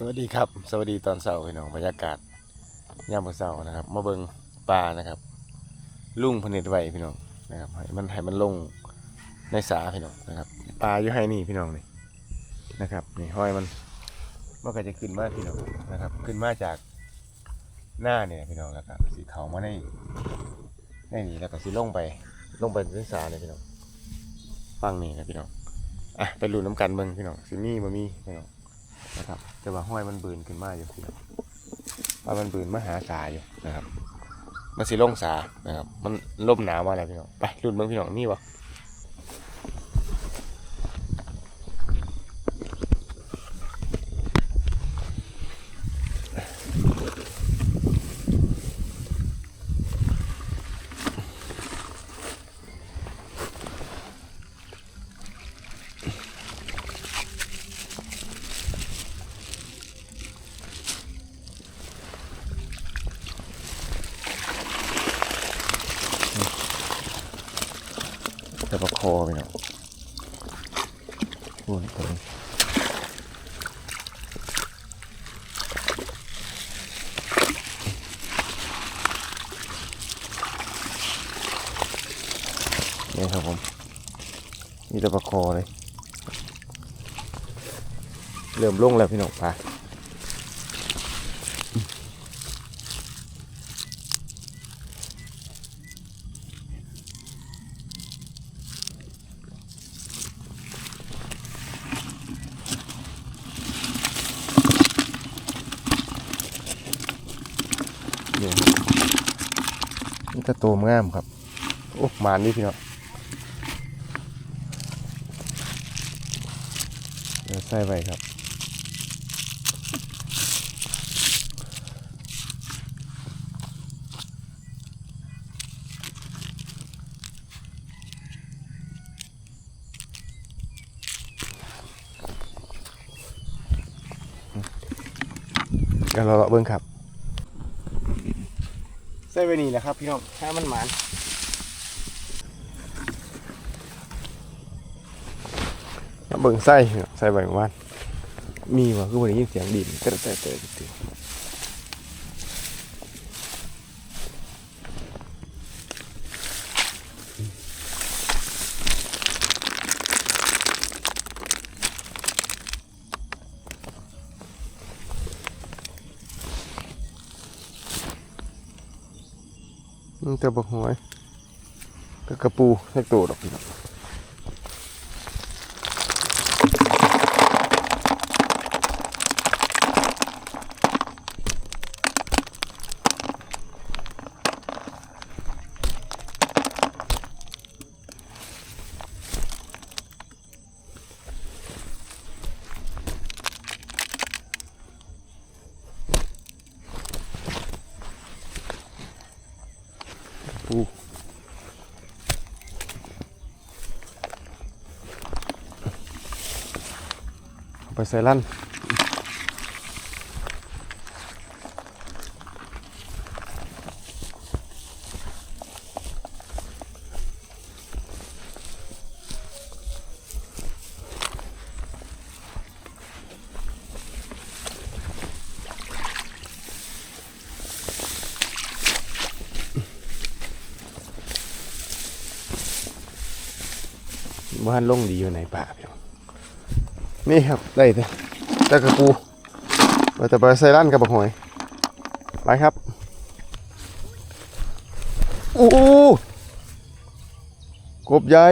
สวัสดีครับ สวัสดีตอนเช้าพี่น้องบรรยากาศยามมื้อเช้านะครับ มาเบิงปลานะครับลุงพนเนิดไวพี่น้องนะครับให้มันให้มันลงในสาพี่น้องนะครับปลาอยู่ให้นี่พี่น้องนี่นะครับนี่ห้อยมันมันก็จะขึ้นมาพี่น้องนะครับ ขึ้นมาจากหน้าเนี่ยพี่น้องแล้วก็สีเขามาในในนี่แล้วก็สีลงไปลงไปในสาเนี่ยพี่น้องฟังนี่นะพี่น้องอะไปลุ้นน้ำกันเบิงพี่น้องสิมีบ่มีพี่น้อง นะครับแต่ว่าห้อยมันบืนขึ้นมาอยู่พี่น้องว่ามันบืนมาหาสาอยู่นะครับมันสิลงสานะครับมันล่มหนาวมาแล้วพี่น้องไปรุ่นเมืองพี่น้องนี่วะ จะประคอพี่น้องโอ้ยตัวนี้นี่ครับผมนี่จะประคอเลย เริ่มลงแล้วพี่น้องปลา เดี๋ยว นี่ตะโตมงามครับ โอ้มานนี่พี่น้องเดี๋ยวใส่ไว้ครับเดี๋ยวเราเลาะเบิ้งครับ ส่ไว้นี่แหละครับ พี่น้องถ้ามันหมานมาเบิ่งไส้พี่น้องใส่ไว้เมื่อวานมีวะคือวันนี้ยินเสียงดินเตะเตะเตะ นจะบอกหอยก็กระปูให้ตัวดอกพี่น้อง ปูไปใส่ลั่น บ้านลงดีอยู่ในป่าพี่น้องนี่ครับได้ต่ตะกะปูเราจะไปใส่ลั่นกับบักหอยไปครับโอ้กบใหญ่